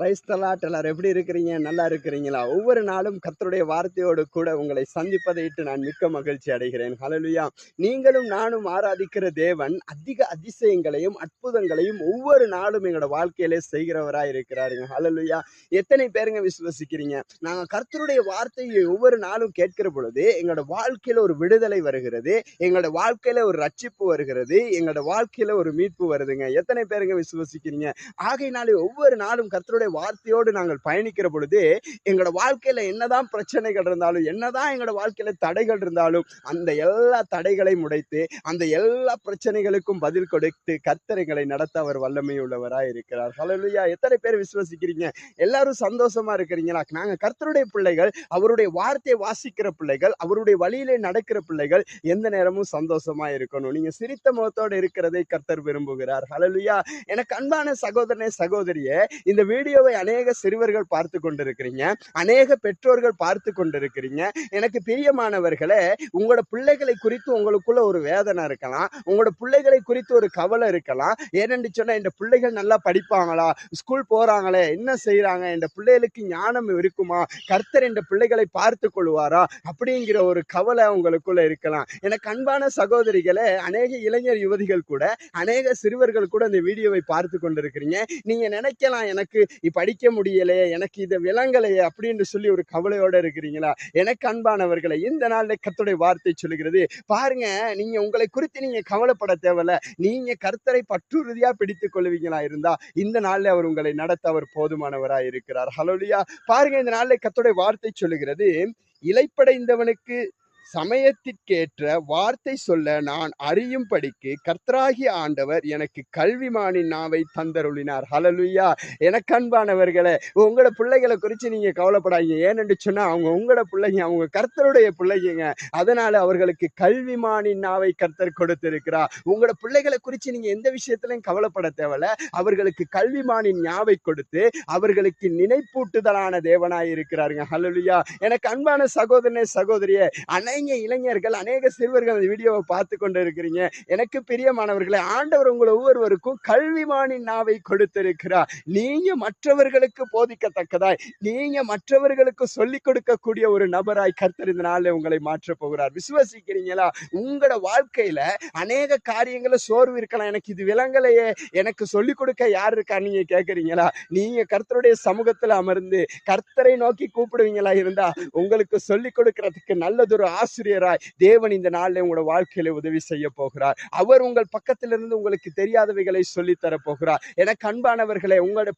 கிரைஸ்தலாட் எல்லாரும் எப்படி இருக்கிறீங்க? நல்லா இருக்கிறீங்களா? ஒவ்வொரு நாளும் கர்த்தருடைய வார்த்தையோடு கூட உங்களை சந்திப்பதை இட்டு நான் மிக்க மகிழ்ச்சி அடைகிறேன். ஹலலுயா நீங்களும் நானும் ஆராதிக்கிற தேவன் அதிக அதிசயங்களையும் அற்புதங்களையும் ஒவ்வொரு நாளும் எங்களோட வாழ்க்கையிலே செய்கிறவராக இருக்கிறாருங்க. ஹலலுயா எத்தனை பேருங்க விசுவசிக்கிறீங்க? நாங்கள் கர்த்தருடைய வார்த்தையை ஒவ்வொரு நாளும் கேட்கிற பொழுது எங்களோட வாழ்க்கையில் ஒரு விடுதலை வருகிறது எங்களோட வாழ்க்கையில ஒரு ரட்சிப்பு வருகிறது எங்களோட வாழ்க்கையில் ஒரு மீட்பு வருதுங்க. எத்தனை பேருங்க விசுவசிக்கிறீங்க? ஆகையினாலே ஒவ்வொரு நாளும் கர்த்தருடைய வார்த்தையோடு நாங்கள் பயணிக்கிற பொழுது எங்களோட வாழ்க்கையில என்னதான் பிரச்சனைகள் இருந்தாலும் என்னதான் எங்களோட வாழ்க்கையில தடைகள் இருந்தாலும் அந்த எல்லா தடைகளையும் உடைத்து அந்த எல்லா பிரச்சனைகளுக்கும் பதில் கொடுத்து கர்த்தர் எங்களை நடத்த அவர் வல்லமை உள்ளவராய் இருக்கிறார். ஹalleluya எத்தனை பேர் விசுவசிக்கிறீங்க? எல்லாரும் சந்தோஷமா இருக்கிறீங்களா? நாங்க கர்த்தருடைய பிள்ளைகள் அவருடைய வார்த்தையை வாசிக்கிற பிள்ளைகள் அவருடைய வழியிலே நடக்கிற பிள்ளைகள் எந்த நேரமும் சந்தோஷமா இருக்கணும். நீங்க சிரித்த முகத்தோடு இருக்கிறதை கர்த்தர் விரும்புகிறார். ஹலோலியா எனக்கு அன்பான சகோதரனே சகோதரியே இந்த வீடியோ வீடியோவை அநேக சிறுவர்கள் பார்த்து கொண்டிருக்கிறீங்க. அநேக பெற்றோர்கள் பார்த்து கொண்டிருக்கிறீங்க. எனக்கு பிரியமானவர்களே உங்களோட பிள்ளைகளை குறித்து உங்களுக்குள்ள ஒரு வேதனை இருக்கலாம். உங்களோட பிள்ளைகளை குறித்து ஒரு கவலை இருக்கலாம். ஏனென்று சொன்னா இந்த பிள்ளைகள் நல்லா படிப்பாங்களா? ஸ்கூல் போறாங்களே என்ன செய்யறாங்க இந்த பிள்ளைகளுக்கு ஞானம் இருக்குமா? கர்த்தர் இந்த பிள்ளைகளை பார்த்து கொள்வாரா? அப்படிங்கிற ஒரு கவலை உங்களுக்குள்ள இருக்கலாம். எனக்கு அன்பான சகோதரிகளே அநேக இளைஞர் யுவதிகள் கூட அநேக சிறுவர்கள் கூட இந்த வீடியோவை பார்த்து கொண்டிருக்கிறீங்க. நீங்க நினைக்கலாம் எனக்கு நீ படிக்க முடியலையே எனக்கு இதை விளங்கலையே அப்படின்னு சொல்லி ஒரு கவலையோட இருக்கிறீங்களா? எனக்கு அன்பானவர்களை இந்த நாளில் கத்துடைய வார்த்தை சொல்லுகிறது. பாருங்க நீங்க உங்களை குறித்து நீங்க கவலைப்பட தேவையில்ல. நீங்க கர்த்தரை பற்றுறுதியா பிடித்துக் கொள்வீங்களா இருந்தா இந்த நாளில் அவர் உங்களை நடத்த அவர் போதுமானவராக இருக்கிறார் ஹலோலியா பாருங்க இந்த நாளில் கத்துடைய வார்த்தை சொல்லுகிறது இலைப்படைந்தவனுக்கு சமயத்திற்கேற்ற வார்த்தை சொல்ல நான் அறியும்படிக்கு கர்த்தராகி ஆண்டவர் எனக்கு கல்விமானின் நாவை தந்தருளினார். ஹலலுயா எனக்கு அன்பானவர்களே உங்களோட பிள்ளைகளை குறித்து நீங்க கவலைப்படாதீங்க. ஏனென்று சொன்னா அவங்க உங்களோட பிள்ளைங்க அவங்க கர்த்தருடைய பிள்ளைங்க. அதனால அவர்களுக்கு கல்விமானின் நாவை கர்த்தர் கொடுத்திருக்கிறார். உங்களோட பிள்ளைகளை குறித்து நீங்க எந்த விஷயத்திலையும் கவலைப்பட தேவையில்ல. அவர்களுக்கு கல்விமானின் ஞாவை கொடுத்து அவர்களுக்கு நினைப்பூட்டுதலான தேவனாய் இருக்கிறாருங்க. ஹலலுயா எனக்கு அன்பான சகோதரனே சகோதரியே அநேக இளைஞர்கள் அநேக சிறுவர்கள் அந்த வீடியோவை பார்த்து கொண்டு இருக்கிறீங்க எனக்கு பிரியமானவர்களே ஆண்டவர் உங்கள் ஒவ்வொருவருக்கும் கல்விமானின் நாவை கொடுத்திருக்கிறார். நீங்க மற்றவர்களுக்கு போதிக்கத்தக்கதாய் நீங்க மற்றவர்களுக்கு சொல்லிக் கொடுக்கக்கூடிய ஒரு நபராய் கர்த்தர் இந்த நாளில் உங்களை மாற்றப் போகிறார். விசுவசிக்கிறீங்களா? உங்களோட வாழ்க்கையில அநேக காரியங்களை சோர்வு இருக்கலாம். எனக்கு இது விலங்கலையே எனக்கு சொல்லிக் கொடுக்க யார் இருக்கா? நீங்க கேட்கறீங்களா நீங்க கர்த்தருடைய சமூகத்துல அமர்ந்து கர்த்தரை நோக்கி கூப்பிடுவீங்களா? இருந்தா உங்களுக்கு சொல்லிக் கொடுக்கறதுக்கு நல்லதொரு ஆசை ஆசிரியராய் தேவன் இந்த நாளில் உங்களோட வாழ்க்கையில உதவி செய்ய போகிறார். அவர் உங்கள் பக்கத்திலிருந்து உங்களுக்கு தெரியாதவைகளை சொல்லித்தர போகிறார். என கண்பானவர்களை உங்களோட